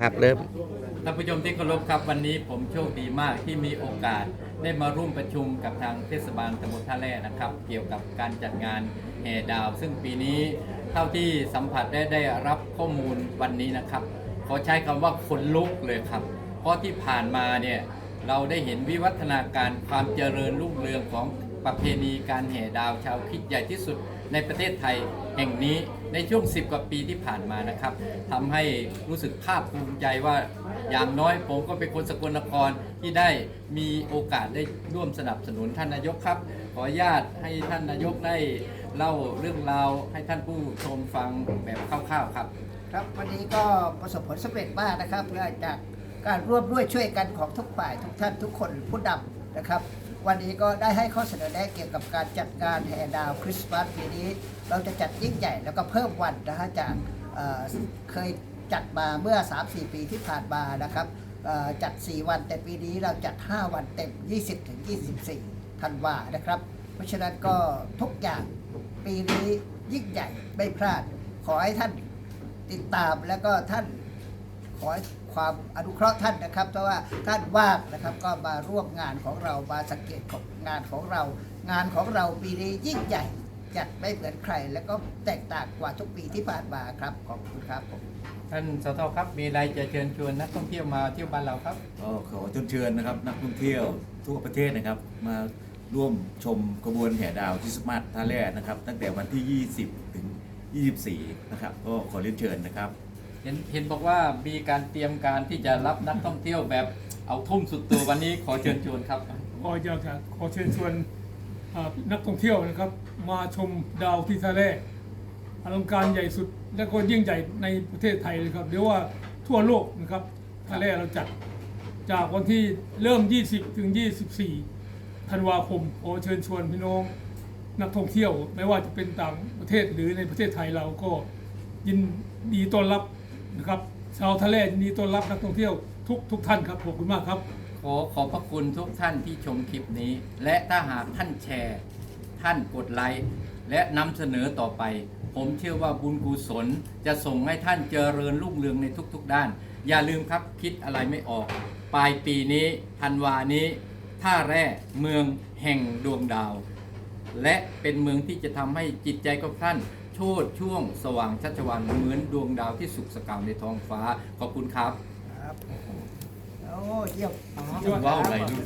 ครับเริ่มท่านผู้ชมที่เคารพครับวันนี้ผมโชคดีมากที่มีโอกาสได้มาร่วมประชุมกับทางเทศบาลตำบลท่าแร่นะครับ เกี่ยวกับการจัดงานแห่ดาว ซึ่งปีนี้เท่าที่สัมผัสได้ได้รับข้อมูลวันนี้นะครับขอใช้คำว่าคนลุกเลยครับ เพราะที่ผ่านมาเนี่ยเราได้เห็นวิวัฒนาการความเจริญรุ่งเรืองของประเพณีการแห่ดาวชาวคิดใหญ่ที่สุดในประเทศไทยแห่งนี้ ในช่วง 10 กว่าปีที่ผ่านมานะครับทำให้รู้สึกภาคภูมิใจว่าอย่างน้อยผมก็เป็นคนสกลนครที่ได้มีโอกาสได้ร่วมสนับสนุนท่านนายกครับ ขออนุญาตให้ท่านนายกได้เล่าเรื่องราวให้ท่านผู้ชมฟังแบบคร่าวๆครับ ครับวันนี้ก็ประสบผลสำเร็จมากนะครับเนื่องจากการร่วมด้วยช่วยกันของทุกฝ่ายทุกท่านทุกคนผู้นำนะครับ วันนี้ก็ได้ให้ข้อเสนอแนะเกี่ยวกับการจัดการแห่ดาวคริสต์มาสปีนี้ เราจะจัดยิ่งใหญ่แล้วก็เพิ่มวันนะฮะจากเเคยจัดมาเมื่อ 3-4 ปีที่ผ่านมานะครับจัด 4 วันแต่ปีนี้เราจัด 5 วันเต็ม 20-24ธันวานะครับ เพราะฉะนั้นก็ทุกอย่างปีนี้ยิ่งใหญ่ไม่พลาด ขอให้ท่านติดตามแล้วก็ท่าน ขอให้ความอนุเคราะห์ท่านนะครับเพราะว่าท่านว่างนะครับก็มาร่วมงานของเรามาสังเกตของงานของเรา งานของเราปีนี้ยิ่งใหญ่จัดไม่เหมือนใคร แล้วก็แตกต่างกว่าทุกปีที่ผ่านมาครับขอบคุณครับผมท่านสทครับมีอะไรจะเชิญชวนนักท่องเที่ยวมาเที่ยวบ้านเราครับก็ขอเชิญเชิญนะครับนักท่องเที่ยวทั่วประเทศนะครับ มาร่วมชมขบวนแห่ดาวคริสต์มาสท่าแร่นะครับ ตั้งแต่วันที่ 20 ถึง 24 นะครับ ก็ขอเรียนเชิญนะครับ เห็นเห็นบอกว่ามีการเตรียมการที่จะรับนักท่องเที่ยวแบบเอาทุ่มสุดตัววันนี้ขอเชิญชวนครับก็อยากจะขอเชิญชวนนักท่องเที่ยวนะครับ มาชมดาวที่ทะเลอลังการใหญ่สุดและก็ยิ่งใหญ่ในประเทศไทยเลยครับเรียกว่าทั่วโลกนะครับทะเลเราจัดจากวันที่เริ่ม 20 ถึง 24 ธันวาคมขอเชิญชวนพี่น้องนักท่องเที่ยว ไม่ว่าจะเป็นต่างประเทศหรือในประเทศไทยเราก็ยินดีต้อนรับ นะครับชาวทะเลยินดีต้อนรับนักท่องเที่ยวทุกทุกท่านครับขอบคุณมากครับ ขอขอบพระคุณทุกท่านที่ชมคลิปนี้ และถ้าหากท่านแชร์ ท่านกดไลค์และนำเสนอต่อไป ผมเชื่อว่าบุญกุศลจะส่งให้ท่านเจริญรุ่งเรืองในทุก ๆ ด้าน อย่าลืมครับคิดอะไรไม่ออก ปลายปีนี้ธันวานี้ ท่าแร่เมืองแห่งดวงดาว และเป็นเมืองที่จะทำให้จิตใจของท่าน โชดช่วงสว่างชัชวานเหมือนดวงดาวที่สุกสกาวในท้องฟ้า ขอบคุณครับ ครับ โอ้เยี่ยม ว้าวอะไรดูสิ